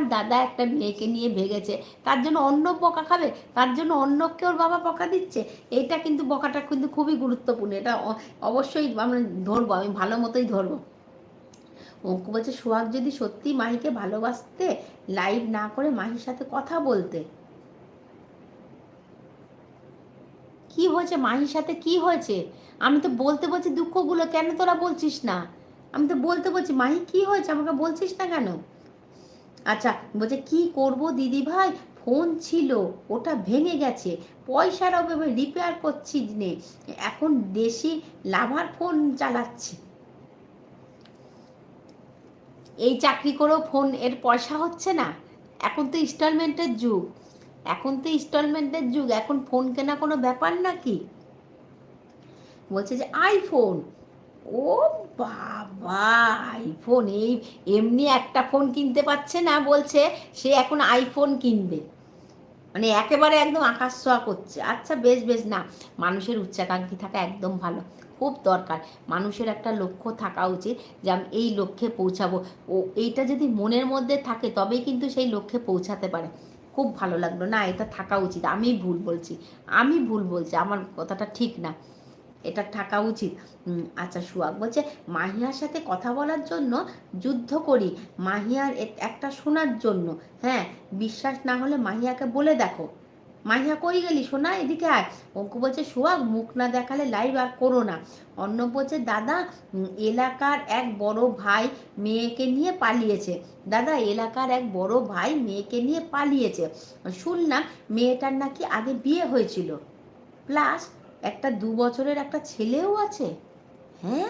তার দাদা একটা মেয়েকে নিয়ে ভেগেছে। তার জন্য অন্য বকা খাবে? তার জন্য অন্যকে ওর বাবা বকা দিচ্ছে? এটা কিন্তু বকাটা কিন্তু খুবই গুরুত্বপূর্ণ। এটা অবশ্যই আমরা ধরবো, আমি ভালো মতোই ধরবো। অঙ্কু বলছে, সোহাগ যদি সত্যি মাহিকে ভালোবাসতে লাইভ না করে মাহির সাথে কথা বলতে? কি হয়েছে? মাহির সাথে কি হয়েছে? আমি তো বলতে বলছি দুঃখগুলো, কেন তোরা বলছিস না? আমি তো বলতে বলছি, মাহি, কি হয়েছে? আমাকে বলছিস না কেন? আচ্ছা বলছে, কি করব দিদি ভাই? ফোন ছিল, ওটা ভেঙে গেছে। পয়সার অভাবে রিপেয়ার করছি নে এখন দেশি লাভার ফোন চালাচ্ছি। এই চাকরি করেও ফোন, এর পয়সা হচ্ছে না। এখন তো ইনস্টলমেন্টের যুগ। এখন তো ইনস্টলমেন্টের যুগ। এখন ফোন কেনা কোনো ব্যাপার নাকি? বলছে যে আইফোন ও বাবা আইফোন এই এমনি একটা ফোন কিনতে পারছে না, বলছে সে এখন আইফোন কিনবে। মানে একেবারে একদম আকাশ ছোঁয়া করছে। আচ্ছা বেশ বেশ, না, মানুষের উচ্চাকাঙ্ক্ষী থাকা একদম ভালো। খুব দরকার। মানুষের একটা লক্ষ্য থাকা উচিত যে আমি এই লক্ষ্যে পৌঁছাবো। ও, এইটা যদি মনের মধ্যে থাকে, তবেই কিন্তু সেই লক্ষ্যে পৌঁছাতে পারে। খুব ভালো লাগল। না, এটা থাকা উচিত। আমি ভুল বলছি। আমি ভুল বলছি। আমার কথাটা ঠিক না। এটা থাকা উচিত। আচ্ছা সুয়াগ বলছে, মাহিয়ার সাথে কথা বলার জন্য যুদ্ধ করি, মাহিয়ার একটা শোনার জন্য। হ্যাঁ বিশ্বাস না হলে মাহিয়াকে বলে দেখো। মাহিয়া কই গেলি? শোনা, এদিকে আয়। অঙ্কু বলছে, সোহাগ, মুখ না দেখালে লাইভ আর করো না। অন্য বলছে, দাদা এলাকার এক বড় ভাই মেয়েকে নিয়ে পালিয়েছে। দাদা, এলাকার এক বড় ভাই মেয়েকে নিয়ে পালিয়েছে। শুনলাম, মেয়েটার নাকি আগে বিয়ে হয়েছিল। প্লাস একটা দু বছরের একটা ছেলেও আছে? হ্যাঁ?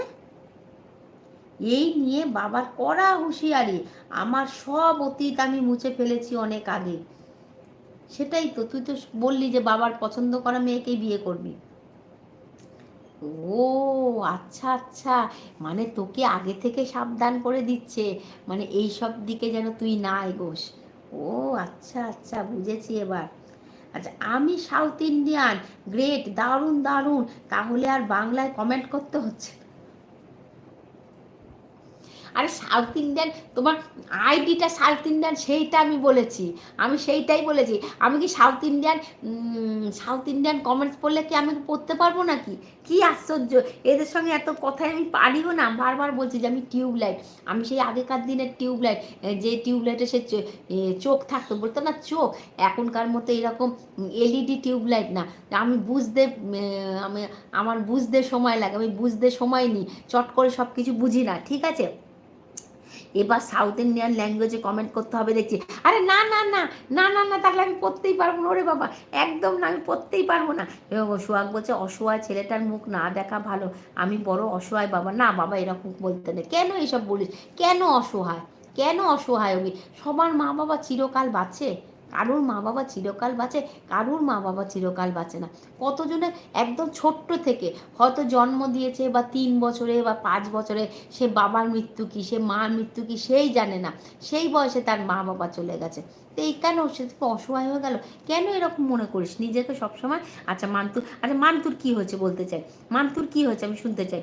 এই নিয়ে বাবার কড়া হুঁশিয়ারি। আমার সব অতীত আমি মুছে ফেলেছি অনেক আগে। সেটাই তো, তুই তো বললি যে বাবার পছন্দ করা মেয়েকেই বিয়ে করবি। ও আচ্ছা আচ্ছা। মানে তোকে আগে থেকে সাবধান করে দিচ্ছে। মানে এই সব দিকে যেন তুই না এগোস। ও আচ্ছা আচ্ছা বুঝেছি এবার। আচ্ছা আমি সাউথ ইন্ডিয়ান গ্রেট দারুণ দারুণ। তাহলে আর বাংলায় কমেন্ট করতে হচ্ছে আরে সাউথ ইন্ডিয়ান তোমার আইডিটা সাউথ ইন্ডিয়ান সেইটা আমি বলেছি। আমি সেইটাই বলেছি। আমি কি south Indian south Indian comments পড়লে কি আমি পড়তে পারব নাকি? কি আশ্চর্য! এদের সঙ্গে এত কথাই আমি পারিও না। বারবার বলছি যে আমি টিউবলাইট। আমি সেই আগেকার দিনের টিউবলাইট। যে টিউবলাইটে সে চোখ থাকতো। বলতো না, চোখ এখনকার মতো এরকম এলইডি টিউবলাইট না। আমি বুঝতে আমি, আমার বুঝতে সময় লাগে। আমি বুঝতে সময় নিই। চট করে সব কিছু বুঝি না। ঠিক আছে? এবার সাউথ ইন্ডিয়ান ল্যাঙ্গুয়েজে কমেন্ট করতে হবে, দেখছি। আরে না না না না না না, তাহলে আমি পড়তেই পারব না, ওরে বাবা। একদম না, আমি পড়তেই পারব না। এবং সোহাগ বলছে, অসহায় ছেলেটার মুখ না দেখা ভালো। আমি বড় অসহায় বাবা। না, বাবা, এরকম বলতে নেই। কেন এইসব বলিস? কেন অসহায়? কেন অসহায় হবি সবার মা বাবা চিরকাল বাঁচে? কারোর মা বাবা চিরকাল বাঁচে, কারোর মা বাবা চিরকাল বাঁচে না। কতজনে একদম ছোট্ট থেকে হয়তো জন্ম দিয়েছে বা তিন বছরে বা পাঁচ বছরে, সে বাবার মৃত্যু কী, সে মার মৃত্যু কী, সেই জানে না। সেই বয়সে তার মা বাবা চলে গেছে। তো এই কেন সে থেকে অসহায় হয়ে গেল? কেন এরকম মনে করিস? নিজেকে সবসময় আচ্ছা মান্তুর আচ্ছা মান্তুর কী হয়েছে বলতে চাই? মান্তুর কী হয়েছে আমি শুনতে চাই।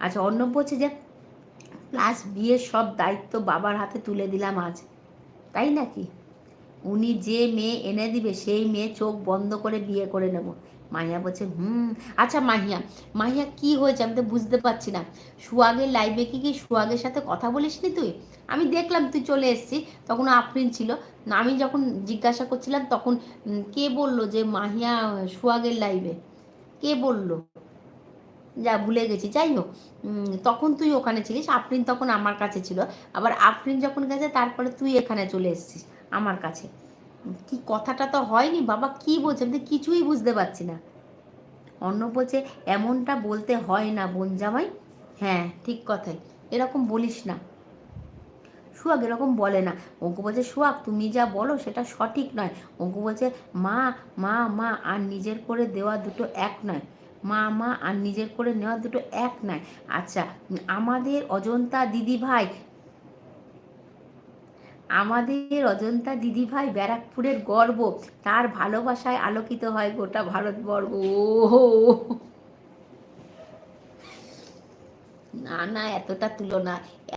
আচ্ছা অর্ণব বলছে যে প্লাস বিয়ের সব দায়িত্ব বাবার হাতে তুলে দিলাম আজ। তাই নাকি? উনি যে মেয়ে এনে দিবে, সেই মেয়ে চোখ বন্ধ করে বিয়ে করে নেব। মাহিয়া বলছে, হুম আচ্ছা মাহিয়া মাহিয়া কি হয়েছে আমি তো বুঝতে পারছি না। সুয়াগের লাইভে কি কি সুয়াগের সাথে কথা বলিস নি তুই? আমি দেখলাম তুই চলে এসছি তখন আফরিন ছিল। আমি যখন জিজ্ঞাসা করছিলাম, তখন কে বলল যে মাহিয়া সুয়াগের লাইভে কে বলল? যা ভুলে গেছি। যাই হোক তখন তুই ওখানে ছিলিস, আফরিন তখন আমার কাছে ছিল। আবার আফরিন যখন গেছে, তারপরে তুই এখানে চলে এসেছিস আমার কাছে। কি কথাটা তো হয়নি? বাবা, কি বলছে? আমি কিছুই বুঝতে পারছি না। অন্য বলছে, এমনটা বলতে হয় না বোন জামাই হ্যাঁ ঠিক কথাই। এরকম বলিস না। সুয়াগ এরকম বলে না। অঙ্কু বলছে সুয়াগ তুমি যা বলো সেটা সঠিক নয়। অঙ্কু বলছে, মা মা মা, আর নিজের করে দেওয়া দুটো এক নয়। মা মা আর নিজের করে নেওয়া দুটো এক নয় আচ্ছা আমাদের অজন্তা দিদি ভাই আমাদের অজন্তা দিদি ভাই ব্যারাকপুরের গর্ব। তার ভালোবাসায় আলোকিত হয় গোটা ভারতবর্গ। ও না না, এতটা তুলনা।